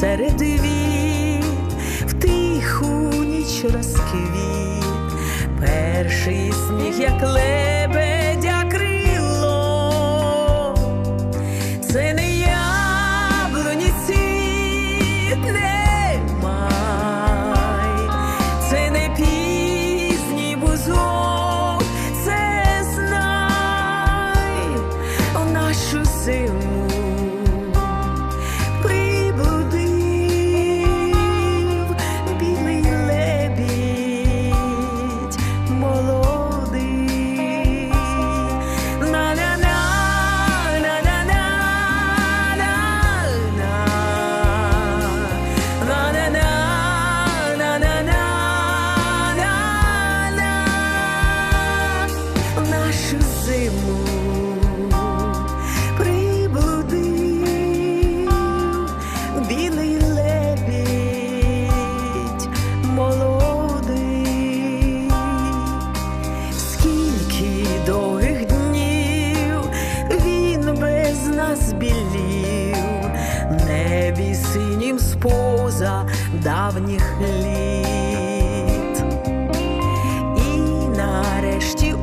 серед віт в тиху ніч розквіт, перший сніг, як лебе. Нашу зиму приблудив білий. Скільки довгих днів він без нас білів, небі синім споза давніх літ. І нарешті